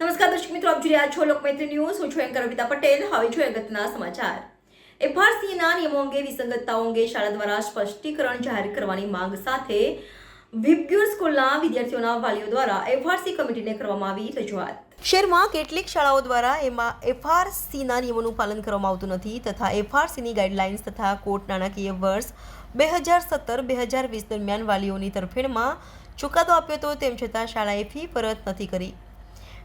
નમસ્કાર દર્શક મિત્રો, આપ જોઈ રહ્યા છો લોકમૈત્રી ન્યૂઝ. હું છું એન્કર અમિતા પટેલ. હવે જોઈએ અગત્યના સમાચાર. એફઆરસીના નિયમો અંગે વિસંગતતાઓ અંગે શાળા દ્વારા સ્પષ્ટીકરણ જાહેર કરવાની માંગ સાથે વિપગ્યુર સ્કૂલના વિદ્યાર્થીઓના વાલીઓ દ્વારા એફઆરસી કમિટીને કરવામાં આવી રજૂઆત. શહેરમાં કેટલીક શાળાઓ દ્વારા એમાં એફઆરસીના નિયમોનું પાલન કરવામાં આવતું નથી તથા એફઆરસીની ગાઈડલાઇન્સ તથા કોર્ટ નાણાકીય વર્ષ બે હજાર સત્તર બે હજાર વીસ દરમિયાન વાલીઓની તરફેણમાં ચુકાદો આપ્યો હતો તેમ છતાં શાળાએ ફી પરત નથી કરી.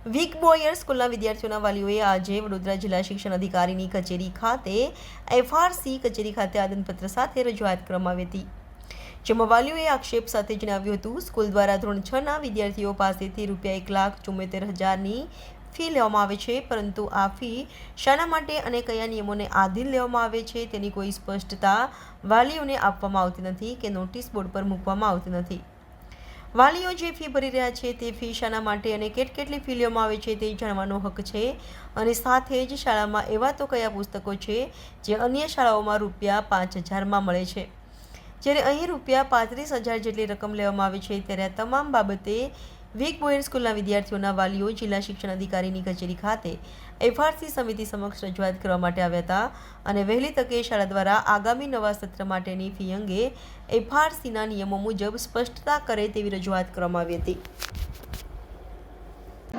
વીક બોયર સ્કૂલના વિદ્યાર્થીઓના વાલીઓએ આજે વડોદરા જિલ્લા શિક્ષણ અધિકારીની કચેરી ખાતે એફઆરસી કચેરી ખાતે આદનપત્ર સાથે રજૂઆત કરવામાં હતી, જેમાં વાલીઓએ આક્ષેપ સાથે જણાવ્યું હતું, સ્કૂલ દ્વારા ધોરણ છ ના વિદ્યાર્થીઓ પાસેથી રૂપિયા એક લાખ ચુમ્મોતેર હજારની ફી લેવામાં આવે છે, પરંતુ આ ફી શાના માટે અને કયા નિયમોને આધીન લેવામાં આવે છે તેની કોઈ સ્પષ્ટતા વાલીઓને આપવામાં આવતી નથી કે નોટિસ બોર્ડ પર મૂકવામાં આવતી નથી. વાલીઓ જે ફી ભરી રહ્યા છે તે ફી શાના માટે અને કેટ કેટલી ફી લેવામાં આવે છે તે જાણવાનો હક છે અને સાથે જ શાળામાં એવા તો કયા પુસ્તકો છે જે અન્ય શાળાઓમાં રૂપિયા પાંચ હજારમાં મળે છે. જ્યારે અહીં રૂપિયા પાંત્રીસ હજાર જેટલી રકમ લેવામાં આવે છે, ત્યારે આ તમામ બાબતે વીક બોયર સ્કૂલના વિદ્યાર્થીઓના વાલીઓ જિલ્લા શિક્ષણ અધિકારીની કચેરી ખાતે એફઆરસી સમિતિ સમક્ષ રજૂઆત કરવા માટે આવ્યા હતા અને વહેલી તકે શાળા દ્વારા આગામી નવા સત્ર માટેની ફી અંગે એફઆરસીના નિયમો મુજબ સ્પષ્ટતા કરે તેવી રજૂઆત કરવામાં આવી હતી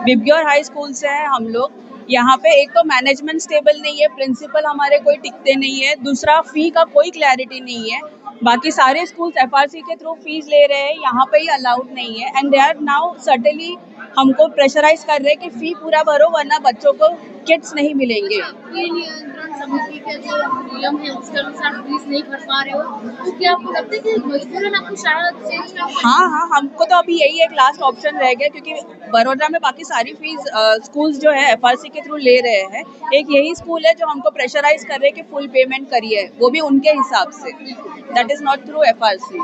बिब्योर हाई स्कूल से हैं हम लोग यहाँ पे एक तो मैनेजमेंट स्टेबल नहीं है प्रिंसिपल हमारे कोई टिकते नहीं है, दूसरा फ़ी का कोई क्लैरिटी नहीं है। बाकी सारे स्कूल्स एफआरसी के थ्रू फ़ीस ले रहे हैं, यहाँ पे ही अलाउड नहीं है। And they are now suddenly हमको प्रेशराइज कर रहे हैं कि फ़ी पूरा भरो, वरना बच्चों को टिकट्स नहीं मिलेंगे। हाँ हाँ। हमको तो अभी यही एक लास्ट ऑप्शन रह गया क्योंकि बड़ोदरा में बाकी सारी फ़ीस स्कूल्स जो है एफआरसी के थ्रू ले रहे हैं। एक यही स्कूल है जो हमको प्रेशराइज कर रहे हैं कि फुल पेमेंट करिए वो भी उनके हिसाब से। That is not through F R C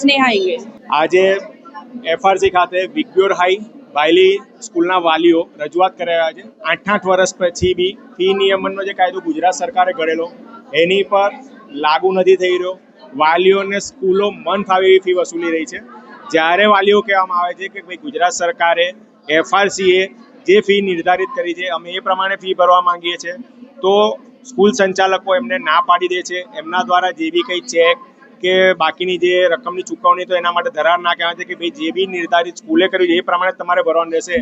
Sneha आज एफ़ आर सी खाते विग्योर हाई વાયલી સ્કૂલના વાલીઓ રજૂઆત કરી રહ્યા છે. આઠ આઠ વર્ષ પછી બી ફી નિયમનનો જે કાયદો ગુજરાત સરકારે ઘડેલો એની પર લાગુ નથી થઈ રહ્યો. વાલીઓને સ્કૂલો મન ફાવે એવી ફી વસૂલી રહી છે. જ્યારે વાલીઓ કહેવામાં આવે છે કે ભાઈ ગુજરાત સરકારે એફઆરસીએ જે ફી નિર્ધારિત કરી છે, અમે એ પ્રમાણે ફી ભરવા માંગીએ છીએ, તો સ્કૂલ સંચાલકો એમને ના પાડી દે છે. એમના દ્વારા જે બી કંઈ ચેક કે બાકીની જે રકમની ચૂકવણી તો એના માટે ધરાર ના કહેવાય છે કે ભાઈ જે બી નિર્ધારિત સ્કૂલે કર્યું એ પ્રમાણે તમારે ભરવાનું રહેશે.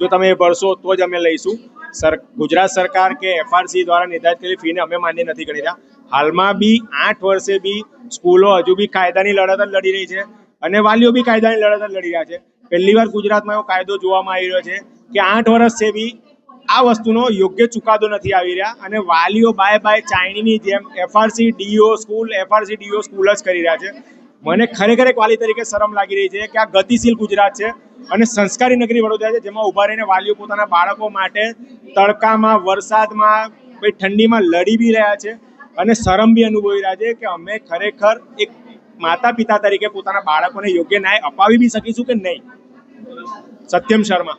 જો તમે એ ભરશો તો જ અમે લઈશું. સર, ગુજરાત સરકાર કે એફઆરસી દ્વારા નિર્ધારિત કરેલી ફીને અમે માન્ય નથી કરી રહ્યા. હાલમાં બી આઠ વર્ષે બી સ્કૂલો હજુ બી કાયદાની લડત જ લડી રહી છે અને વાલીઓ બી કાયદાની લડત જ લડી રહ્યા છે. પહેલી વાર ગુજરાતમાં એવો કાયદો જોવામાં આવી રહ્યો છે કે આઠ વર્ષ છે બી આ વસ્તુનો યોગ્ય ચુકાદો નથી આવી રહ્યા અને વાલીઓ બાય બાય ચાઇનીની જેમ FRC DO school FRC DO school જ કરી રહ્યા છે. મને ખરેખર એક વાલી તરીકે શરમ લાગી રહી છે કે આ ગતિશીલ ગુજરાત છે અને સંસ્કારી નગરી વડોદરા છે, જેમાં ઊભા રહીને વાલીઓ પોતાના બાળકો માટે તડકામાં, વરસાદમાં, કોઈ ઠંડીમાં લડી બી રહ્યા છે અને શરમ બી અનુભવી રહ્યા છે કે અમે ખરેખર એક માતા પિતા તરીકે પોતાના બાળકોને યોગ્ય ન્યાય અપાવી બી શકીશું કે નહીં? સત્યમ શર્મા.